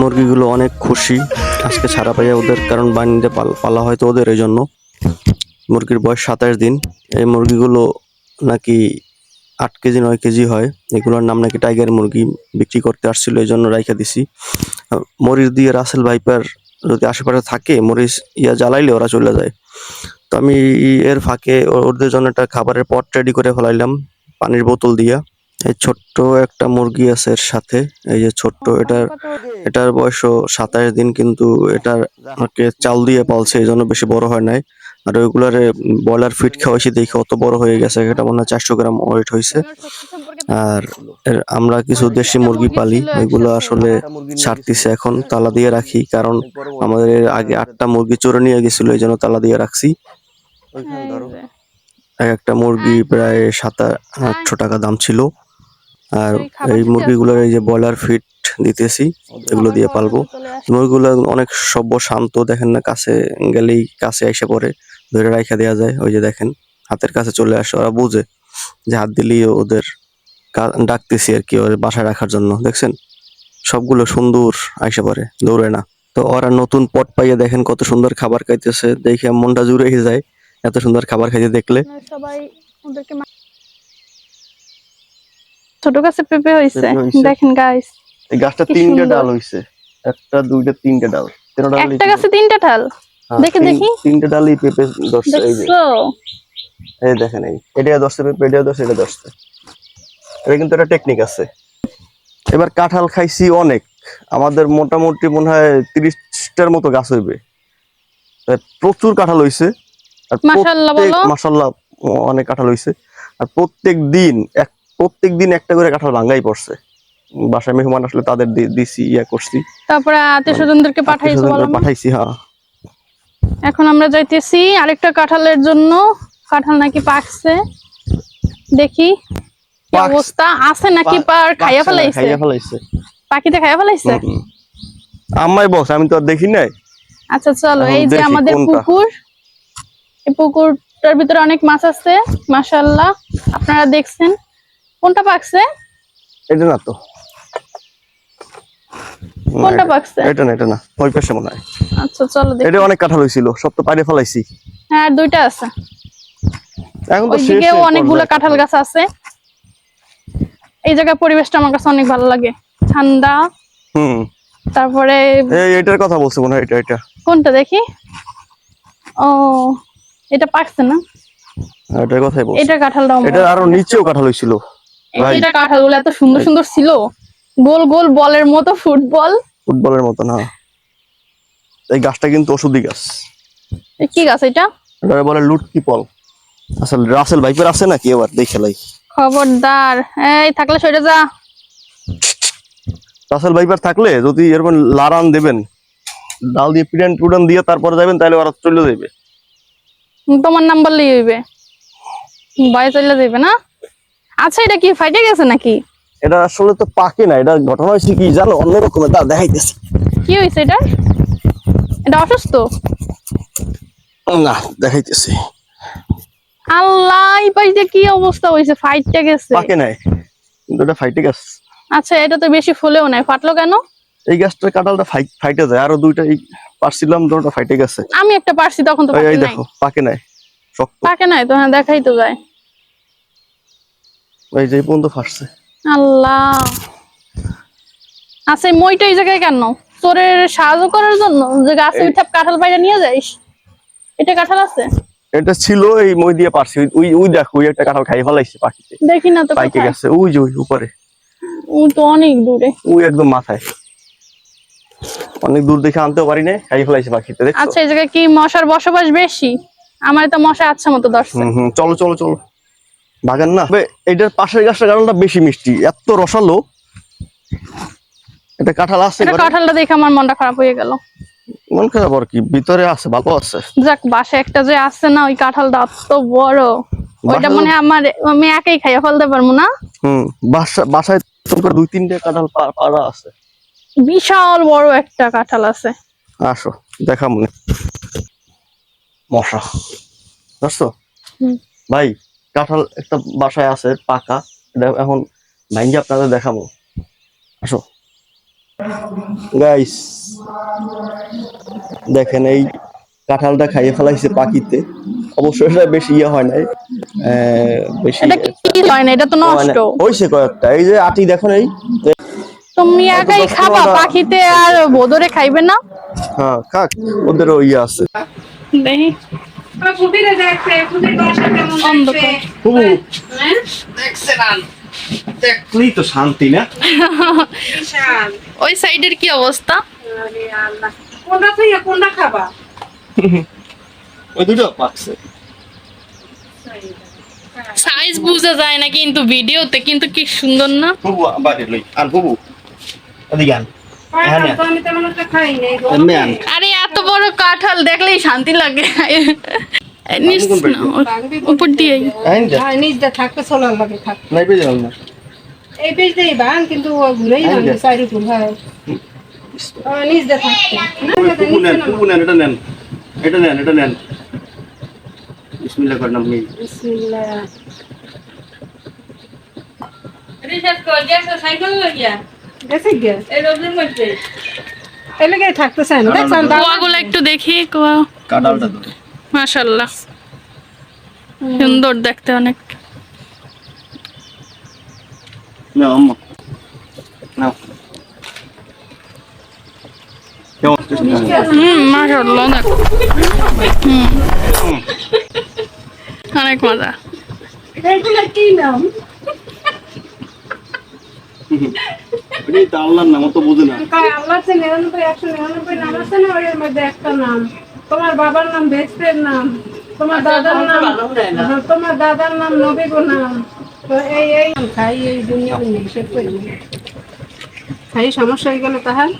মুরগিগুলো অনেক খুশি। আজকে ছাড়া পাইয়া ওদের কারণ বানিয়ে পালা হয়তো ওদের এই জন্য মুরগির বয়স সাতাশ দিন। এই মুরগিগুলো নাকি আট কেজি, নয় কেজি হয়। এগুলোর নাম নাকি টাইগার মুরগি বিক্রি করতে আসছিল এই জন্য রাইখা দিছি। মরিচ দিয়ে রাসেল ভাইপার যদি আশেপাশে থাকে, মরিচ ইয়া জ্বালাইলে ওরা চলে যায়। তো আমি এর ফাঁকে ওদের জন্য একটা খাবারের পট রেডি করে ফেলাইলাম, পানির বোতল দিয়া। এই ছোট্ট একটা মুরগি আছে এর সাথে। এই যে ছোট্ট এটার এটার বয়সও সাতাশ দিন কিন্তু এটার ওকে চাল দিয়ে পালছে এই জন্য বেশি বড় হয় নাই। আর ওইগুলারে ব্রয়লার ফিট খাওয়াইছি দেখে অত বড় হয়ে গেছে এটা মনে হয় চারশো গ্রাম ওয়েট হয়েছে আর আমরা কিছু দেশি মুরগি পালি এগুলো আসলে ছাড়তিছে এখন তালা দিয়ে রাখি কারণ আমাদের আগে আটটা মুরগি চোরে নিয়ে গেছিল এই জন্য তালা দিয়ে রাখছি। এক একটা মুরগি প্রায় সাত আটশো টাকা দাম ছিল। আর এই মুরগিগুলোর এই যে ব্রয়লার ফিট দিতেছি এগুলো দিয়ে পালবো। মুরগিগুলো অনেক সভ্য শান্ত দেখেন না কাছে গেলেই কাছে এসে পড়ে ধরে রাখা দেওয়া যায় ওই যে দেখেন হাতের কাছে চলে আসে ওরা বুঝে যে হাত দিলেই ওদের ডাকতেছি আর কি ওর বাসায় রাখার জন্য দেখছেন? সবগুলো সুন্দর আইসে পড়ে দৌড়ে না। তো ওরা নতুন পট পাইয়ে দেখেন কত সুন্দর খাবার খাইতেছে দেখে মনটা জুড়ে যায় এত সুন্দর খাবার খাইতে দেখলে। সবাই ওদেরকে ছোট গাছে পেঁপে হয়েছে হইছে। দেখেন গাইস এই গাছটা তিনটে। ডাল হইছে। একটা দুইটা তিনটে ডাল। তেরো ডাল একটা গাছে তিনটা ঠাল দেখে দেখি। তিনটে ডালই পেঁপে ধরছে এই যে। এই দেখেন এই। এটা ধরছে পেঁপে এটা ধরছে এটা ধরছে। এটা কিন্তু একটা টেকনিক আছে। এবার কাঁঠাল খাইছি অনেক। আমাদের মোটামুটি মনে হয় তিরিশটার মতো গাছ হইবে। প্রচুর কাঁঠাল হইছে। আর। মাশাল্লাহ অনেক কাঁঠাল হইছে। আর প্রত্যেক দিন এক প্রত্যেক দিন একটা করে কাঁঠাল ভাঙ্গাই পড়ছে। বাসায় মেহমান আসলে তাদের দিছি ইয়া করছি। তারপরে আত্মীয় স্বজনদেরকে পাঠাইছো পাঠাইছি হ্যাঁ। এখন আমরা যাইতেছি আরেকটা কাঁঠালের জন্য। কাঁঠাল নাকি পাকছে? দেখি অবস্থা? আছে নাকি পার? খাইয়া ফেলাইছে? খাইয়া ফেলাইছে। পাখিতে খাইয়া ফেলাইছে। আম্মাই বস আমি তো আর দেখি নাই। আচ্ছা চলো এই যে আমাদের পুকুর। এই পুকুরটার ভিতরে অনেক মাছ আছে মাশাআল্লাহ। আপনারা দেখছেন। কোনটা পাকছে? এটা না তো। কোনটা পাকছে? এটা না এটা না। ওই পাশে মনে হয়। আচ্ছা চলো দেখি। এটা অনেক কাঁঠাল হয়েছিল সব তো পাড়ে ফেলাইছি। হ্যাঁ দুইটা আছে। এখন তো ওইদিকেও অনেকগুলো কাঁঠাল গাছ আছে। এই জায়গার পরিবেশটা আমার কাছে অনেক ভালো লাগে। ঠান্ডা। হুম। তারপরে এই এটার কথা বলছে মনে হয় এটা এটা। কোনটা দেখি? ও এটা পাকছে না? এটার কথাই বলছে। এটা কাঁঠালটা এটা আরও নিচেও কাঁঠাল হয়েছিল ভাই। এটা কাঁঠালগুলো এত সুন্দর সুন্দর ছিল। গোল গোল বলের মতো ফুটবল। ফুটবলের মতো না। এই গাছটা কিন্তু ওষুধি গাছ। কি গাছ এটা? এটা বলে লুটকি পল। আসলে রাসেল ভাইপার আছে নাকি এবার? দেখে লাই। খবরদার। এই থাকলে সরে যা। রাসেল ভাইপার থাকলে যদি এরকম লারান দেবেন ডাল দিয়ে পিডান টুডান দিয়ে তারপরে যাবেন তাহলে ওরা চলে যাবে তোমার নাম বললেই হইবে। ভয় চলে যাবে না? আচ্ছা এটা কি ফাইটে গেছে নাকি? এটা আসলে তো পাকে না এটা ঘটনা হয়েছে কি জানো? অন্যরকমের তা দেখাইতেছি। কি হয়েছে এটা? এটা অসুস্থ? না দেখাইতেছি। আল্লাহ এই পাশে কি অবস্থা হয়েছে ফাইটটা গেছে। পাকে নাই কিন্তু এটা ফাইটে গেছে। আচ্ছা এটা তো বেশি ফুলেও নাই ফাটলো কেন? এই গাছটার কাঁঠালটা ফাই- ফাইটে যায় আরও দুইটা এই পারছিলাম দুটো ফাইটে গেছে। আমি একটা পারছি তখন তো পাকে নাই। দেখো পাকে নাই শক্ত। পাকে নাই তো হ্যাঁ দেখাই তো যায়। এই যে ফাটছে। আল্লাহ। আচ্ছা মইটা এই জায়গায় কেন? চোরের সাহায্য করার জন্য? যে গাছে কাঁঠাল বাইরে নিয়ে যাইস? এটা কাঁঠাল আছে? এটা ছিল এই মই দিয়ে পারছি। ওই- ওই ওই দেখো ওই একটা কাঁঠাল খাই ফেলাইছে পাখিতে। দেখি না তো পাইকে গেছে। ওই যে ওই উপরে। ও তো অনেক দূরে। ওই একদম মাথায়। অনেক দূর দেখে আনতেও পারি না খাই ফেলাইছে পাখিতে দেখছ? আচ্ছা এই জায়গায় কি মশার বসবাস বেশি? আমার তো মশা আচ্ছা মতো হুম চলো চলো চলো। বাগান না? এটার পাশের গাছটার কারণটা বেশি মিষ্টি এত রসালো। এটা কাঁঠাল আছে এটা কাঁঠালটা দেখে আমার মনটা খারাপ হয়ে গেল। মন খারাপ আর কি ভিতরে আছে ভালো আছে। যাক বাসে একটা যে আছে না ওই কাঁঠালটা এত বড়। ওইটা মনে আমার আমি একাই খাইয়া ফেলতে পারব না? হুম বাসা বাসায় তোমার দুই তিনটে কাঁঠাল পাড়া আছে। বিশাল বড় একটা কাঁঠাল আছে। আসো দেখা মনে মশা। বুঝছ হুম। ভাই কাঁঠাল একটা বাসায় আছে পাকা। এটা এখন ভাঙ্গি আপনাদের দেখাবো। আসো। গাইস দেখেন এই কাঁঠালটা খাইয়ে ফেলাইছে পাখিতে। অবশ্য এটা বেশি ইয়ে হয় নাই। আহ, বেশি এটা কি হয় না? এটা তো নষ্ট। হয়েছে কয়েকটা। এই যে আটি দেখুন এই? তুমি একাই খাবা পাখিতে আর ভোদরে খাইবে না? হ্যাঁ খাক। ওদের ওই আছে। দেখি ফুটিরে দেখছে ফুটির বাসা কেমন অন্ধকার। হুবু হ্যাঁ? দেখলেই তো শান্তি না? ওই সাইডের কি অবস্থা? কোনটা তুই কোনটা খাবা? ওই দুটো পাকছে সাইজ বোঝা যায় না কিন্তু ভিডিওতে কিন্তু কি সুন্দর না? হুবু বাড়ি লই। আর হুবু এদিকে আন। আরে বড় কাঁঠাল দেখলেই শান্তি লাগে। না, উপর দিয়ে আইন যা। হ্যাঁ নিজ দা থাকতে সোলার লাগে থাক। নাই পেয়ে যাবেন এই পেজ দিয়ে বান কিন্তু ঘুরেই যে। চারি ফুল হয়। ও, নিজ দা থাকতে না, ওই দাদা, নেন নেন এটা নেন। এটা নেন এটা নেন। বিসমিল্লাহ করেন আপনি বিসমিল্লাহ। গেছে গিয়া? এই লেগে থাকতেছে না দেখছেন দাও একটু দেখি কোয়া কাঁঠালটা ধরে। মাশাল্লাহ। সুন্দর দেখতে অনেক। না আম্মা। নাও অনেক। মজা। কি নাম? এটাই তো আল্লাহর নাম তো বোঝে না। আল্লাহ নিরানব্বই একশো নিরানব্বই নাম আছে না ওর মধ্যে একটা নাম? তোমার বাবার নাম বেস্টের নাম তোমার দাদার নাম হ্যাঁ, তোমার দাদার নাম নবীগো নাম। তো এই এই খাই এই দুনিয়া নিষেধ করি। খাই সমস্যা হয়ে গেল তাহার?